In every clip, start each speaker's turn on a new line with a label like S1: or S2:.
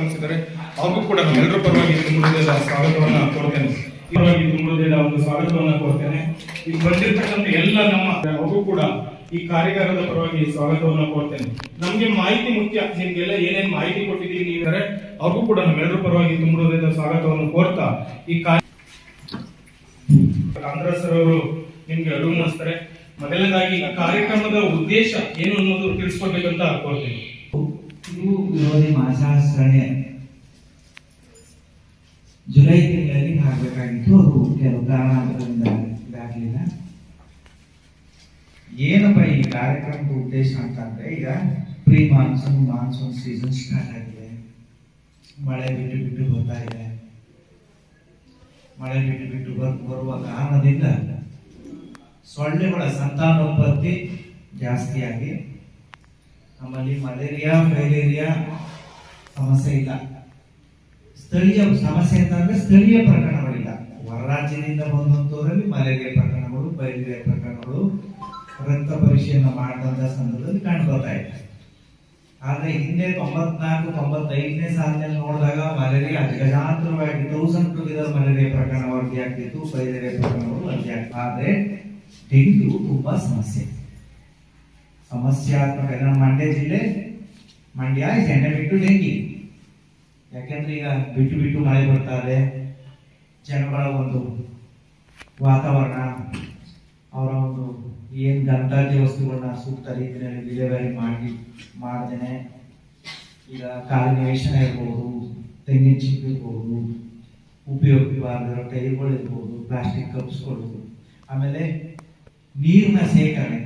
S1: ಆಗಮಿಸಿದ್ದಾರೆ ಅವ್ರಿಗೂ ಕೂಡ ಎಲ್ಲರ ಪರವಾಗಿ ತುಂಬ ಹೃದಯದ ಸ್ವಾಗತವನ್ನ ಕೊಡ್ತೇನೆ. ಈ ಪರವಾಗಿ ತುಂಬ ಹೃದಯದ ಒಂದು ಸ್ವಾಗತವನ್ನ ಕೊಡ್ತೇನೆ. ಇಲ್ಲಿ ಬಂದಿರ್ತಕ್ಕಂಥ ಎಲ್ಲ ನಮ್ಮ ಅವ್ರಿಗೂ ಕೂಡ ಈ ಕಾರ್ಯಾಗಾರದ ಪರವಾಗಿ ಸ್ವಾಗತವನ್ನ ಕೊಡ್ತೇನೆ. ನಮ್ಗೆ ಮಾಹಿತಿ ಮುಖ್ಯ. ನಿಮ್ಗೆಲ್ಲ ಏನೇನ್ ಮಾಹಿತಿ ಕೊಟ್ಟಿದ್ದೀರಿ ನೀವಿದ್ದಾರೆ, ಅವ್ರಿಗೂ ಕೂಡ ನಮ್ಮೆಲ್ಲರ ಪರವಾಗಿ ತುಂಬ ಹೃದಯದ ಸ್ವಾಗತವನ್ನು ಕೋರ್ತಾ ಈ ಕಾರ್ಯ ಕಾಂಗ್ರೆಸ್ ಅವರು ನಿಮ್ಗೆ ಅಡುಗೆ ಮಾಡಿಸ್ತಾರೆ. ಮೊದಲನೇದಾಗಿ ಈ ಕಾರ್ಯಕ್ರಮದ ಉದ್ದೇಶ ಏನು ಅನ್ನೋದು ತಿಳಿಸ್ಕೊಡ್ಬೇಕಂತ ಕೋರ್ತೀನಿ
S2: ಇದು ವಿರೋಧಿ ಮಾಸಾಚರಣೆ ಜುಲೈ ತಿಂಗಳಲ್ಲಿ ಆಗಬೇಕಾಗಿತ್ತು ಅದು ಕೆಲವು ಕಾರಣಗಳಿಂದ ಇದಾಗಲಿಲ್ಲ. ಏನಪ್ಪ ಈ ಕಾರ್ಯಕ್ರಮದ ಉದ್ದೇಶ ಅಂತಂದ್ರೆ, ಈಗ pre monsoon monsoon season start ಆಗಿದೆ. ಮಳೆ ಬಿಟ್ಟು ಬಿಟ್ಟು ಬರ್ತಾ ಇದೆ. ಮಳೆ ಬಿಟ್ಟು ಬಿಟ್ಟು ಬರ್, ಬರುವ ಕಾರಣದಿಂದ ಸೊಳ್ಳೆಗಳ ಸಂತಾನೋತ್ಪತ್ತಿ ಜಾಸ್ತಿಯಾಗಿ ನಮ್ಮಲ್ಲಿ ಮಲೇರಿಯಾ ಫೈಲೇರಿಯಾ ಸಮಸ್ಯೆ ಇಲ್ಲ. ಸ್ಥಳೀಯ ಸಮಸ್ಯೆ ಅಂತಂದ್ರೆ ಸ್ಥಳೀಯ ಪ್ರಕರಣಗಳಿಲ್ಲ. ಹೊರ ರಾಜ್ಯದಿಂದ ಬಂದಂತವರಲ್ಲಿ ಮಲೇರಿಯಾ ಪ್ರಕರಣಗಳು ಫೈಲೇರಿಯಾ ಪ್ರಕರಣಗಳು ರಕ್ತ ಪರಿಶೀಲನೆ ಮಾಡಿದಂತ ಸಂದರ್ಭದಲ್ಲಿ ಕಂಡು ಬರ್ತಾ ಇದೆ. ಆದ್ರೆ ಹಿಂದೆ ತೊಂಬತ್ನಾಲ್ಕು, ತೊಂಬತ್ತೈದನೇ ಸಾಲಿನಲ್ಲಿ ನೋಡಿದಾಗ ಮಲೇರಿಯಾ ಅಜಗಜಾಂತರವಾಗಿ ತೌಸಂಡ್ ಟುಗೆದರ್ ಮಲೇರಿಯಾ ಪ್ರಕರಣ ವರದಿ ಆಗ್ತಿತ್ತು ಫೈಲೇರಿಯಾ ಪ್ರಕರಣಗಳು ವರದಿ ಆಗ್ತಾ ಆದ್ರೆ ಡೆಂಗ್ಯೂ ತುಂಬಾ ಸಮಸ್ಯೆ. ಸಮಸ್ಯಾತ್ಮಕ ನಮ್ಮ ಮಂಡ್ಯ ಜಿಲ್ಲೆ, Mandya is endemic to dengue ಯಾಕೆಂದ್ರೆ ಈಗ ಬಿಟ್ಟು ಬಿಟ್ಟು ಮಳೆ ಬರ್ತಾ ಇದೆ. ಜನಗಳ ಒಂದು ವಾತಾವರಣ, ಅವರ ಒಂದು ಏನು ಗಂಧಾಜ್ಯ ವಸ್ತುಗಳನ್ನ ಸೂಕ್ತ ರೀತಿಯಲ್ಲಿ ಡಿಲಿವರಿ ಮಾಡಿ, ಮಾಡ್ದೇನೆ. ಈಗ ಕಾಲಿನ ವೇಷಣ ಇರ್ಬೋದು, ತೆಂಗಿನ ಚಿಪ್ಪು ಇರ್ಬೋದು ಉಪಯೋಗವಾಗಿರೋ ಟೈರ್ಗಳು ಇರ್ಬೋದು ಪ್ಲಾಸ್ಟಿಕ್ ಕಪ್ಸ್ಗಳು ಆಮೇಲೆ ನೀರಿನ ಸೇಕರಣೆ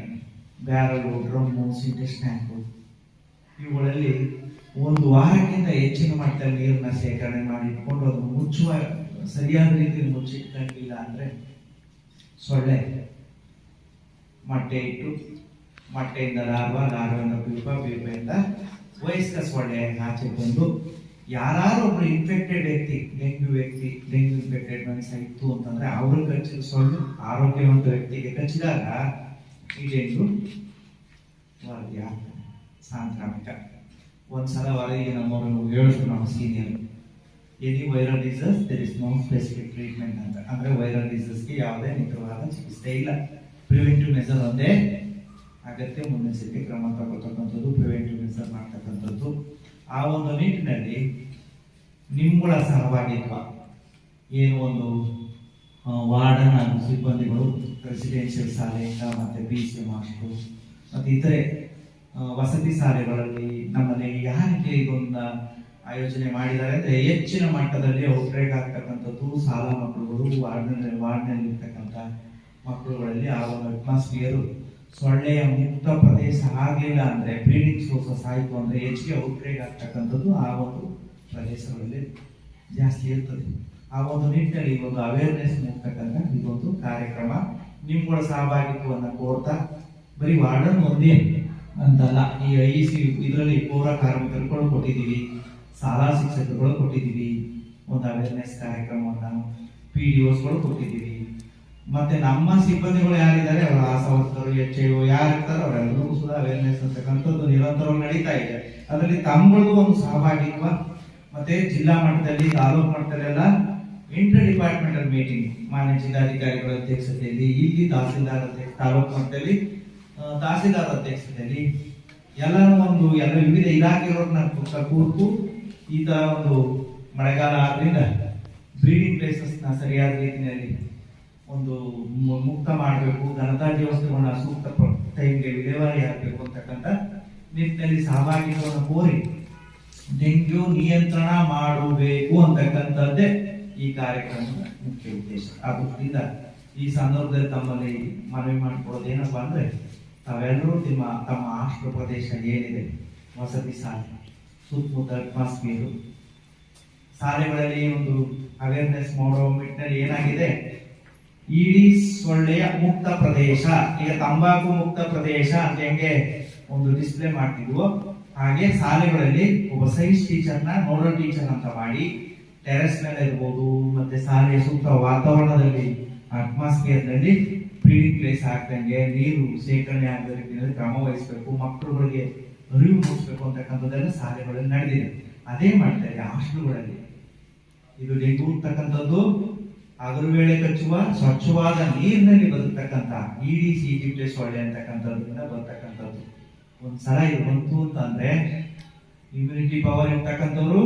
S2: ಬ್ಯಾರಲು ಡ್ರಮ್ಮು ಸಿಂಟೆಕ್ಸ್ ಟ್ಯಾಂಕು ಇವುಗಳಲ್ಲಿ ಒಂದು ವಾರಕ್ಕಿಂತ ಹೆಚ್ಚಿನ ಮಟ್ಟದಲ್ಲಿ ನೀರನ್ನ ಶೇಖರಣೆ ಮಾಡಿ ಇಟ್ಕೊಂಡು ಅದು ಮುಚ್ಚುವ, ಸರಿಯಾದ ರೀತಿಯಲ್ಲಿ ಮುಚ್ಚಿಟ್ಟಂಗಿಲ್ಲ ಅಂದ್ರೆ ಸೊಳ್ಳೆ ಮೊಟ್ಟೆ ಇಟ್ಟು ಮೊಟ್ಟೆಯಿಂದ ಲಾರ್ವ ಲಾರ್ವದಿಂದ ಪೀಪ, ಪೀಪೆಯಿಂದ ವಯಸ್ಕ ಸೊಳ್ಳೆ ಆಚೆ ಬಂದು ಒಬ್ರು ಇನ್ಫೆಕ್ಟೆಡ್ ವ್ಯಕ್ತಿ, ಡೆಂಗ್ಯೂ ವ್ಯಕ್ತಿ, ಡೆಂಗ್ಯೂ ಇನ್ಫೆಕ್ಟೆಡ್ ಮನುಷ್ಯ ಇತ್ತು ಅಂತಂದ್ರೆ ಅವ್ರು ಕಚ್ಚಿದ ಸೊಳ್ಳೆ ಆರೋಗ್ಯವಂತ ವ್ಯಕ್ತಿಗೆ ಕಚ್ಚಿದಾಗ ಡೆಂಗ್ಯೂ ವರದಿ ಸಾಂಕ್ರಾಮಿಕ. ಒಂದ್ಸಲ ವರದಿಗೆ ನಮ್ಮವರು ಹೇಳಿದ್ರು ನಮ್ಮ senior. Any viral disease there is no specific treatment ಅಂತ. ಅಂದ್ರೆ ವೈರಲ್ ಡಿಸೀಸ್ಗೆ ಯಾವುದೇ ನಿಖರವಾದ ಚಿಕಿತ್ಸೆ ಇಲ್ಲ. ಪ್ರಿವೆಂಟಿವ್ ಮೆಸರ್ ಒಂದೇ ಅಗತ್ಯ ಮುನ್ನೆಚ್ಚರಿಕೆ ಕ್ರಮ ತಗೊಳ್ತಕ್ಕಂಥದ್ದು ಪ್ರಿವೆಂಟಿವ್ ಮೆಸರ್ ಮಾಡ್ತಕ್ಕಂಥದ್ದು. ಆ ಒಂದು ನಿಟ್ಟಿನಲ್ಲಿ ನಿಮ್ಮಗಳ ಸಹಭಾಗಿತ್ವ. ಏನು ಒಂದು ವಾರ್ಡನ್ ಹಾಗೂ ಸಿಬ್ಬಂದಿಗಳು ರೆಸಿಡೆನ್ಷಿಯಲ್ ಶಾಲೆಯಿಂದ ಮತ್ತೆ ಬಿ ಸಿ ಮಾಸ್ಟರು ಮತ್ತು ಇತರೆ ವಸತಿ ಶಾಲೆಗಳಲ್ಲಿ ನಮ್ಮಲ್ಲಿ ಯಾರಿಗೆ ಇದೊಂದು ಆಯೋಜನೆ ಮಾಡಿದ್ದಾರೆ ಅಂದರೆ ಹೆಚ್ಚಿನ ಮಟ್ಟದಲ್ಲಿ ಔಟ್ರೇಕ್ ಆಗ್ತಕ್ಕಂಥದ್ದು ಶಾಲಾ ಮಕ್ಕಳುಗಳು, ವಾರ್ಡ್ನಲ್ಲಿ ವಾರ್ಡ್ನಲ್ಲಿ ಇರ್ತಕ್ಕಂಥ ಮಕ್ಕಳುಗಳಲ್ಲಿ ಆ ಒಂದು ಅಟ್ಮಾಸ್ಫಿಯರ್ ಸೊಳ್ಳೆಯ ಮುಕ್ತ ಪ್ರದೇಶ ಆಗಲಿಲ್ಲ ಅಂದ್ರೆ ಬ್ರೀಡಿಂಗ್ ಸೋರ್ಸಸ್ ಆಯಿತು ಅಂದ್ರೆ ಹೆಚ್ಚಿಗೆ ಔಟ್ರೇಕ್ ಆಗ್ತಕ್ಕಂಥದ್ದು ಆ ಒಂದು ಪ್ರದೇಶಗಳಲ್ಲಿ ಜಾಸ್ತಿ ಇರ್ತದೆ. ಆ ಒಂದು ನಿಟ್ಟಿನಲ್ಲಿ ಈ ಒಂದು ಅವೇರ್ನೆಸ್ ನೀಡ್ತಕ್ಕಂಥ ಇದೊಂದು ಕಾರ್ಯಕ್ರಮ. ನಿಮ್ಗಳ ಸಹಭಾಗಿತ್ವವನ್ನು ಕೋರ್ತಾ, ಬರೀ ವಾರ್ಡನ್ ಒಂದೇ ಅಂತಲ್ಲ, ಈ ಐ ಸಿ ಇದರಲ್ಲಿ ಪೌರ ಕಾರ್ಮಿಕರುಗಳು ಕೊಟ್ಟಿದ್ದೀವಿ, ಶಾಲಾ ಶಿಕ್ಷಕರುಗಳು ಕೊಟ್ಟಿದ್ದೀವಿ, ಒಂದು ಅವೇರ್ನೆಸ್ ಕಾರ್ಯಕ್ರಮವನ್ನು ಪಿ ಡಿ ಓಸ್ಗಳು ಕೊಟ್ಟಿದ್ದೀವಿ. ಮತ್ತೆ ನಮ್ಮ ಸಿಬ್ಬಂದಿಗಳು ಯಾರಿದ್ದಾರೆ, ಅವರ ಆಸವರ್ತರು ಎಚ್ ಐ ಯಾರು ಇರ್ತಾರೋ ಅವರೆಲ್ಲರಿಗೂ ಕೂಡ ಅವೇರ್ನೆಸ್ ಅಂತಕ್ಕಂಥದ್ದು ನಿರಂತರವಾಗಿ ನಡೀತಾ ಇದೆ. ಅದರಲ್ಲಿ ತಮ್ಮಗಳಿಗೂ ಒಂದು ಸಹಭಾಗಿತ್ವ, ಮತ್ತೆ ಜಿಲ್ಲಾ ಮಟ್ಟದಲ್ಲಿ, ತಾಲೂಕು ಮಟ್ಟದಲ್ಲೆಲ್ಲ ಇಂಟರ್ ಡಿಪಾರ್ಟ್ಮೆಂಟಲ್ ಮೀಟಿಂಗ್ ಮಾನ್ಯ ಜಿಲ್ಲಾಧಿಕಾರಿಗಳ ಅಧ್ಯಕ್ಷತೆಯಲ್ಲಿ, ಇಲ್ಲಿ ತಹಸೀಲ್ದಾರ್ ತಾಲೂಕು ಮಟ್ಟದಲ್ಲಿ ತಹಸೀಲ್ದಾರ್ ಅಧ್ಯಕ್ಷತೆಯಲ್ಲಿ ಎಲ್ಲರೂ ಒಂದು, ಎಲ್ಲ ವಿವಿಧ ಇಲಾಖೆಗಳನ್ನ ಕೂರ್ತು ಈ ತರ ಒಂದು ಮಳೆಗಾಲ ಆದ್ರಿಂದ ಬ್ರೀಡಿಂಗ್ ಪ್ಲೇಸಸ್ನ ಸರಿಯಾದ ರೀತಿಯಲ್ಲಿ ಒಂದು ಮುಕ್ತ ಮಾಡಬೇಕು ಗಣತಾಜ್ಯ ವಸ್ತುಗಳನ್ನ ಸೂಕ್ತ ಟೈಮ್ಗೆ ವಿಲೇವಾರಿ ಆಗಬೇಕು ಅಂತಕ್ಕಂಥ ನಿಟ್ಟಿನಲ್ಲಿ ಸಹಭಾಗಿತ್ವವನ್ನು ಕೋರಿ, ಡೆಂಗ್ಯೂ ನಿಯಂತ್ರಣ ಮಾಡಬೇಕು ಅಂತಕ್ಕಂಥದ್ದೇ ಈ ಕಾರ್ಯಕ್ರಮದ ಮುಖ್ಯ ಉದ್ದೇಶ. ಆ ದೃಷ್ಟಿಯಿಂದ ಈ ಸಂದರ್ಭದಲ್ಲಿ ತಮ್ಮಲ್ಲಿ ಮನವಿ ಮಾಡಿಕೊಳ್ಳೋದು ಏನಪ್ಪಾ ಅಂದ್ರೆ, ತಾವೆಲ್ಲರೂ ನಿಮ್ಮ, ತಮ್ಮ ಆಶ್ರ ಪ್ರದೇಶ ಏನಿದೆ, ವಸತಿ ಶಾಲೆ ಸುತ್ತಮುತ್ತ ಅಟ್ಮಾಸ್ಫಿಯರು ಶಾಲೆಗಳಲ್ಲಿ ಒಂದು ಅವೇರ್ನೆಸ್ ಮಾಡೋ ನಿಟ್ಟಿನಲ್ಲಿ ಏನಾಗಿದೆ? ಇಡೀ ಸೊಳ್ಳೆಯ ಮುಕ್ತ ಪ್ರದೇಶ, ಈಗ ತಂಬಾಕು ಮುಕ್ತ ಪ್ರದೇಶ ಅಂತ ಹೆಂಗೆ ಒಂದು ಡಿಸ್ಪ್ಲೇ ಮಾಡ್ತಿದ್ವು, ಹಾಗೆ ಶಾಲೆಗಳಲ್ಲಿ ಒಬ್ಬ ಸೈನ್ಸ್ ಟೀಚರ್ನ ನೋಡಲ್ ಟೀಚರ್ ಅಂತ ಮಾಡಿ ಟೆರೆಸ್ ಮೇಲೆ ಇರ್ಬೋದು, ಮತ್ತೆ ಸಾರಿಗೆ ಸೂಕ್ತ ವಾತಾವರಣದಲ್ಲಿ ಅಟ್ಮಾಸ್ಫಿಯರ್ನಲ್ಲಿ ಬ್ರೀಡಿಂಗ್ ಪ್ಲೇಸ್ ಆಗ್ದಂಗೆ ನೀರು ಶೇಖರಣೆ ಆಗದ ರೀತಿಯಲ್ಲಿ ಕ್ರಮ ವಹಿಸಬೇಕು ಮಕ್ಕಳುಗಳಿಗೆ ಅರಿವು ಮೂಡಿಸಬೇಕು ಅಂತಕ್ಕಂಥದ್ದೆಲ್ಲ ಶಾಲೆಗಳಲ್ಲಿ ನಡೆದಿದೆ. ಅದೇ ಮಾಡ್ತಾರೆ ಹಾಸ್ಟೆಲ್ಗಳಲ್ಲಿ. ಇದು ಡೆಂಗು ಅಂತಕ್ಕಂಥದ್ದು ಅದರ ವೇಳೆ ಕಚ್ಚುವ, ಸ್ವಚ್ಛವಾದ ನೀರಿನಲ್ಲಿ ಬದುಕ್ತಕ್ಕಂಥ ಪ್ಲೇಸ್ ಈಜಿಪ್ಟೆ ಸೊಳ್ಳೆ ಅಂತಕ್ಕಂಥದ್ರಿಂದ ಬರ್ತಕ್ಕಂಥದ್ದು. ಒಂದ್ಸಲ ಇದು ಬಂತು ಅಂತಂದ್ರೆ ಇಮ್ಯುನಿಟಿ ಪವರ್ ಇರ್ತಕ್ಕಂಥವ್ರು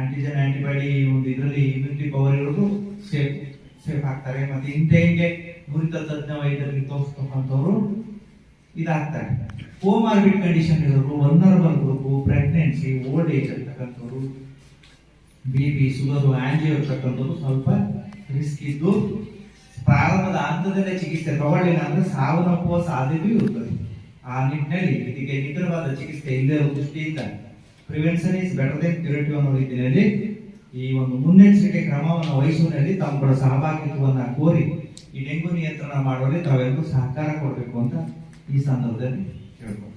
S2: ಆಂಟಿಜನ್ ಆಂಟಿಬಾಡಿ ಒಂದು ಇದರಲ್ಲಿ ಇಮ್ಯುನಿಟಿ ಪವರ್ ಇರೋದು ಸೇಫ್ ಸೇಫ್ ಆಗ್ತಾರೆ. ಮತ್ತೆ ಇಂತೆ ಹಿಂಗೆ ನುರಿತ ತಜ್ಞ ವೈದ್ಯರಿಗೆ ತೋರಿಸ್ತಕ್ಕಂಥವ್ರು ಇದಾಗ್ತಾರೆ. ಕೋಮಾರ್ಬಿಡ್ ಕಂಡೀಷನ್ ಇರೋರು vulnerable group pregnancy old age ಇರ್ತಕ್ಕಂಥವ್ರು ಬಿ ಪಿ ಶುಗರು ಆಂಜಿಯೋ ಇರ್ತಕ್ಕಂಥದ್ದು ಸ್ವಲ್ಪ ರಿಸ್ಕ್ ಇದ್ದು ಪ್ರಾರಂಭದ ಹಂತದಲ್ಲೇ ಚಿಕಿತ್ಸೆ ತಗೊಳ್ಳಿಲ್ಲ ಅಂದ್ರೆ ಸಾವನ್ನಪ್ಪುವ ಸಾಧ್ಯತೆಯೂ ಇರುತ್ತದೆ ಆ ನಿಟ್ಟಿನಲ್ಲಿ ಇದಕ್ಕೆ ನಿಖರವಾದ ಚಿಕಿತ್ಸೆ ಇಲ್ಲದೆ ದೃಷ್ಟಿಯಿಂದ prevention is better then curative ಅನ್ನೋ ರೀತಿಯಲ್ಲಿ ಈ ಒಂದು ಮುನ್ನೆಚ್ಚರಿಕೆ ಕ್ರಮವನ್ನು ವಹಿಸುವಲ್ಲಿ ತಾವು ಕೂಡ ಸಹಭಾಗಿತ್ವವನ್ನ ಕೋರಿ ಈ ಡೆಂಗು ನಿಯಂತ್ರಣ ಮಾಡುವಲ್ಲಿ ತಾವೆಲ್ಲರೂ ಸಹಕಾರ ಕೊಡಬೇಕು ಅಂತ ಈ ಸಂದರ್ಭದಲ್ಲಿ ಕೇಳ್ಬೋದು